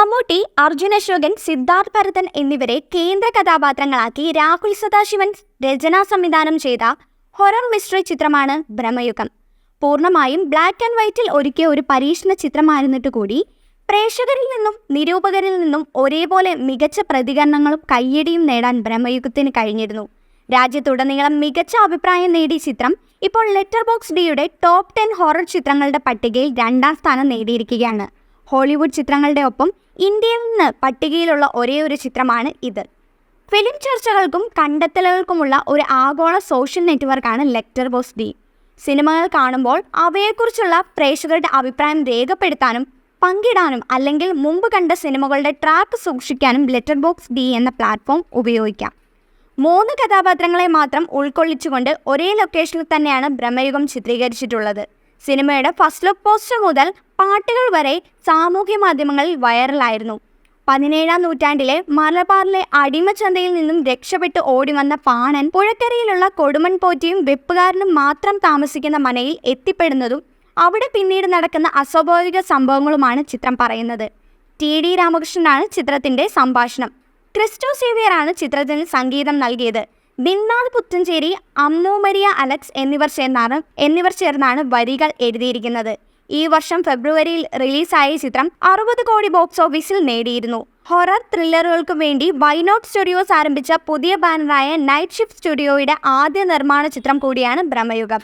മമ്മൂട്ടി അർജുന അശോകൻ സിദ്ധാർത്ഥ് ഭരതൻ എന്നിവരെ കേന്ദ്ര കഥാപാത്രങ്ങളാക്കി രാഹുൽ സദാശിവൻ രചനാ സംവിധാനം ചെയ്ത ഹൊറർ മിസ്റ്ററി ചിത്രമാണ് ബ്രഹ്മയുഗം. പൂർണമായും ബ്ലാക്ക് ആൻഡ് വൈറ്റിൽ ഒരുക്കിയ ഒരു പരീക്ഷണ ചിത്രമായിരുന്നിട്ട് കൂടി പ്രേക്ഷകരിൽ നിന്നും നിരൂപകരിൽ നിന്നും ഒരേപോലെ മികച്ച പ്രതികരണങ്ങളും കയ്യടിയും നേടാൻ ബ്രഹ്മയുഗത്തിന് കഴിഞ്ഞിരുന്നു. രാജ്യത്തുടനീളം മികച്ച അഭിപ്രായം നേടിയ ചിത്രം ഇപ്പോൾ ലെറ്റർ ബോക്സ് ഡിയുടെ ടോപ്പ് ടെൻ ഹൊറർ ചിത്രങ്ങളുടെ പട്ടികയിൽ രണ്ടാം സ്ഥാനം നേടിയിരിക്കുകയാണ്. ഹോളിവുഡ് ചിത്രങ്ങളുടെ ഒപ്പം ഇന്ത്യയിൽ നിന്ന് പട്ടികയിലുള്ള ഒരേ ഒരു ചിത്രമാണ് ഇത്. ഫിലിം ചർച്ചകൾക്കും കണ്ടെത്തലുകൾക്കുമുള്ള ഒരു ആഗോള സോഷ്യൽ നെറ്റ്വർക്കാണ് ലെക്ടർ ബോസ് ഡി. സിനിമകൾ കാണുമ്പോൾ അവയെക്കുറിച്ചുള്ള പ്രേക്ഷകരുടെ അഭിപ്രായം രേഖപ്പെടുത്താനും പങ്കിടാനും അല്ലെങ്കിൽ മുമ്പ് കണ്ട സിനിമകളുടെ ട്രാക്ക് സൂക്ഷിക്കാനും ലെറ്റർ ബോക്സ് ഡി എന്ന പ്ലാറ്റ്ഫോം ഉപയോഗിക്കാം. മൂന്ന് കഥാപാത്രങ്ങളെ മാത്രം ഉൾക്കൊള്ളിച്ചുകൊണ്ട് ഒരേ ലൊക്കേഷനിൽ തന്നെയാണ് ബ്രഹ്മയുഗം ചിത്രീകരിച്ചിട്ടുള്ളത്. സിനിമയുടെ ഫസ്റ്റ് ലുക്ക് പോസ്റ്റർ മുതൽ പാട്ടുകൾ വരെ സാമൂഹ്യ മാധ്യമങ്ങളിൽ വൈറലായിരുന്നു. പതിനേഴാം നൂറ്റാണ്ടിലെ മലബാറിലെ അടിമച്ചന്തയിൽ നിന്നും രക്ഷപ്പെട്ട് ഓടി വന്ന പാണൻ പുഴക്കരയിലുള്ള കൊടുമൺ പോറ്റിയും വെപ്പുകാരനും മാത്രം താമസിക്കുന്ന മനയിൽ എത്തിപ്പെടുന്നതും അവിടെ പിന്നീട് നടക്കുന്ന അസ്വാഭാവിക സംഭവങ്ങളുമാണ് ചിത്രം പറയുന്നത്. ടി ഡി രാമകൃഷ്ണനാണ് ചിത്രത്തിന്റെ സംഭാഷണം. ക്രിസ്റ്റോ സേവിയറാണ് ചിത്രത്തിന് സംഗീതം നൽകിയത്. ബിന്നാദ് പുത്തഞ്ചേരി അമ്നോമരിയ മരിയ അലക്സ് എന്നിവർ ചേർന്നാണ് എന്നിവർ ചേർന്നാണ് വരികൾ എഴുതിയിരിക്കുന്നത്. ഈ വർഷം ഫെബ്രുവരിയിൽ റിലീസായ ചിത്രം അറുപത് കോടി ബോക്സ് ഓഫീസിൽ നേടിയിരുന്നു. ഹൊറർ ത്രില്ലറുകൾക്ക് വേണ്ടി വൈനോട്ട് സ്റ്റുഡിയോസ് ആരംഭിച്ച പുതിയ ബാനറായ നൈറ്റ് ഷിഫ്റ്റ് സ്റ്റുഡിയോയുടെ ആദ്യ നിർമ്മാണ ചിത്രം കൂടിയാണ് ബ്രഹ്മയുഗം.